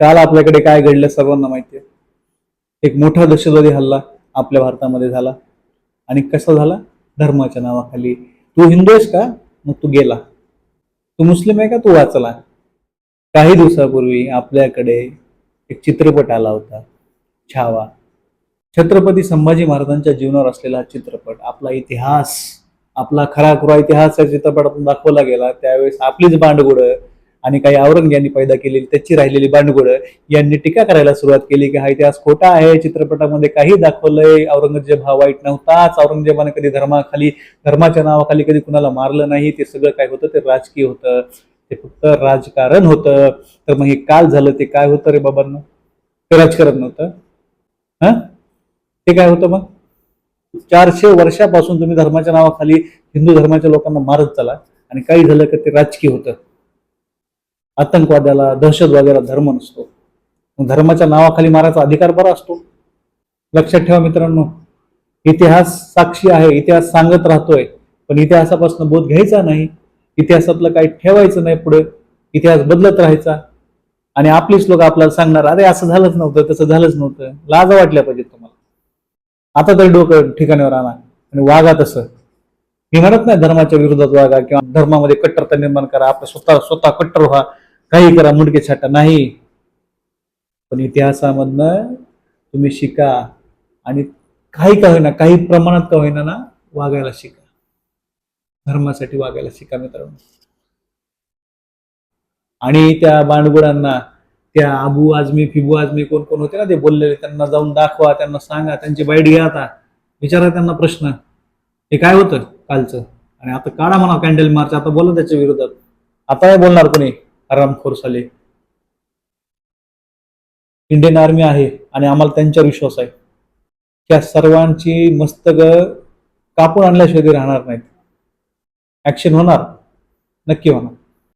काल आपल्याकडे काय घडलं सर्वांना माहिती आहे. एक मोठा दहशतवादी हल्ला आपल्या भारतामध्ये झाला. आणि कसा झाला? धर्माच्या नावाखाली. तू हिंदू आहेस का? मग तू गेला. तू मुस्लिम आहे का? तू वाचला. काही दिवसापूर्वी आपल्याकडे एक चित्रपट आला होता. छावा. छत्रपती संभाजी महाराजांच्या जीवनावर असलेला हा चित्रपट आपला इतिहास आपला खरा खुरा इतिहास या चित्रपटातून दाखवला गेला. त्यावेळेस आपलीच बांडगुडं आणि काही औरंग यांनी पैदा केलेली त्याची राहिलेली बांडगुळं यांनी टीका करायला सुरुवात केली की हा इतिहास खोटा आहे. चित्रपटामध्ये काही दाखवलंय. औरंगजेब हा वाईट नव्हताच. औरंगजेबाने कधी धर्माखाली धर्माच्या नावाखाली कधी कुणाला मारलं नाही. ते सगळं काय होतं? ते राजकीय होतं. ते फक्त राजकारण होतं. तर मग हे काल झालं ते काय होतं रे बाबांना? ते राजकारण नव्हतं. हा? ते काय होतं मग? चारशे वर्षापासून तुम्ही धर्माच्या नावाखाली हिंदू धर्माच्या लोकांना मारत चाला आणि काही झालं की ते राजकीय होतं. आतंकवाद्याला दहशतवाद्याला धर्म नसतो. धर्माच्या नावाखाली मारायचा अधिकार बरा असतो. लक्षात ठेवा मित्रांनो इतिहास साक्षी आहे इतिहास सांगत राहतोय पण इतिहासापासून बोध घ्यायचा नाही इतिहासातलं काही ठेवायचं नाही पुढे इतिहास बदलत राहायचा. आणि आपलीच लोक आपल्याला सांगणार अरे असं झालंच नव्हतं तसं झालंच नव्हतं. लाज वाटल्या पाहिजेत तुम्हाला. आता तरी डोकं ठिकाणीवर आणा आणि वागा तसं. मी म्हणत नाही धर्माच्या विरोधात वागा किंवा धर्मामध्ये कट्टरता निर्माण करा आपलं स्वतः स्वतः कट्टर व्हा. काही करा मुंडके छाटा. नाही. पण इतिहासामधनं तुम्ही शिका. आणि काही का होईना काही प्रमाणात का होईना ना वागायला शिका. धर्मासाठी वागायला शिका मित्रांनो. आणि त्या बांडगुडांना त्या आबू आजमी फिबू आजमी कोण कोण होते ना ते बोललेले त्यांना जाऊन दाखवा त्यांना सांगा त्यांची बाईट घ्या आता. विचारा त्यांना प्रश्न. हे काय होतं कालचं? आणि आता काढा म्हणा कॅन्डल मार्च. आता बोला त्याच्या विरोधात. आता काय बोलणार कोणी? आरामखोर साले. इंडियन आर्मी आहे आणि आम्हाला त्यांच्यावर विश्वास आहे. त्या सर्वांची मस्तक कापून आणल्याशिवाय राहणार नाहीत. ऍक्शन होणार. नक्की होणार.